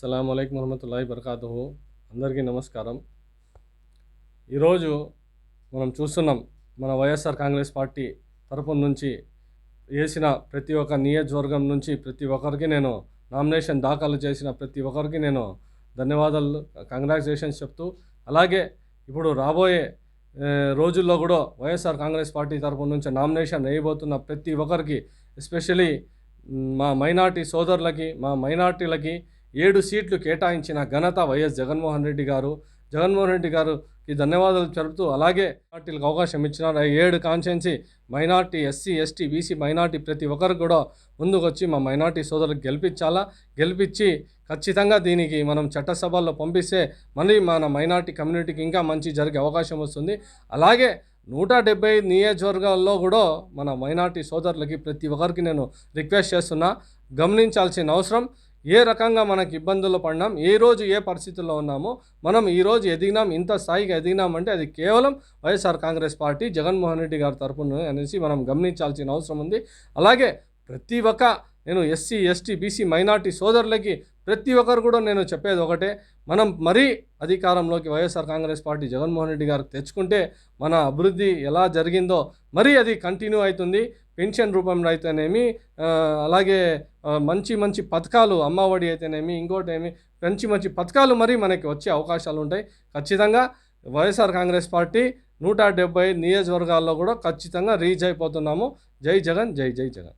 అస్సలం అయికం వరహమతుల్లాహి బర్కాతుహు అందరికీ నమస్కారం. ఈరోజు మనం చూస్తున్నాం మన వైఎస్ఆర్ కాంగ్రెస్ పార్టీ తరపు నుంచి వేసిన ప్రతి ఒక్క నియోజకవర్గం నుంచి ప్రతి ఒక్కరికి నేను నామినేషన్ దాఖలు చేసిన ప్రతి ఒక్కరికి నేను ధన్యవాదాలు కంగ్రాచులేషన్స్ చెప్తూ అలాగే ఇప్పుడు రాబోయే రోజుల్లో కూడా వైఎస్ఆర్ కాంగ్రెస్ పార్టీ తరపు నుంచి నామినేషన్ వేయబోతున్న ప్రతి ఒక్కరికి ఎస్పెషలీ మా మైనార్టీ సోదరులకి మా మైనార్టీలకి ఏడు సీట్లు కేటాయించిన ఘనత వైఎస్ జగన్మోహన్ రెడ్డి గారు. జగన్మోహన్ రెడ్డి గారుకి ధన్యవాదాలు జరుపుతూ అలాగే పార్టీలకు అవకాశం ఇచ్చిన ఏడు constituency minority SC ST BC minority ప్రతి ఒక్కరికి కూడా ముందుకొచ్చి మా మైనార్టీ సోదరులకు గెలిపించాలా? గెలిపించి ఖచ్చితంగా దీనికి మనం చట్టసభల్లో పంపిస్తే మళ్ళీ మన మైనార్టీ కమ్యూనిటీకి ఇంకా మంచి జరిగే అవకాశం వస్తుంది. అలాగే నూట డెబ్బై నియోజకవర్గాల్లో కూడా మన మైనార్టీ సోదరులకి ప్రతి ఒక్కరికి నేను రిక్వెస్ట్ చేస్తున్నా. గమనించాల్సిన అవసరం. ఏ రకంగా మనకి ఇబ్బందులు పడినాం ఏ రోజు ఏ పరిస్థితుల్లో ఉన్నామో మనం ఈరోజు ఎదిగినాం ఇంత స్థాయికి ఎదిగినామంటే అది కేవలం వైఎస్ఆర్ కాంగ్రెస్ పార్టీ జగన్మోహన్ రెడ్డి గారి తరపున అనేసి మనం గమనించాల్సిన అవసరం ఉంది. అలాగే ప్రతి ఒక్క నేను ఎస్సీ ఎస్టీ బీసీ మైనార్టీ సోదరులకి ప్రతి ఒక్కరు కూడా నేను చెప్పేది ఒకటే మనం మరీ అధికారంలోకి వైఎస్ఆర్ కాంగ్రెస్ పార్టీ జగన్మోహన్ రెడ్డి గారికి తెచ్చుకుంటే మన అభివృద్ధి ఎలా జరిగిందో మరీ అది కంటిన్యూ అవుతుంది. పెన్షన్ రూపంలో అయితేనేమి అలాగే మంచి మంచి పథకాలు అమ్మఒడి అయితేనేమి ఇంకోటేమి మంచి మంచి పథకాలు మరి మనకి వచ్చే అవకాశాలు ఉంటాయి. ఖచ్చితంగా వైఎస్ఆర్ కాంగ్రెస్ పార్టీ నూట డెబ్బై నియోజకవర్గాల్లో కూడా ఖచ్చితంగా రీచ్ అయిపోతున్నాము. జై జగన్ జై జై జగన్.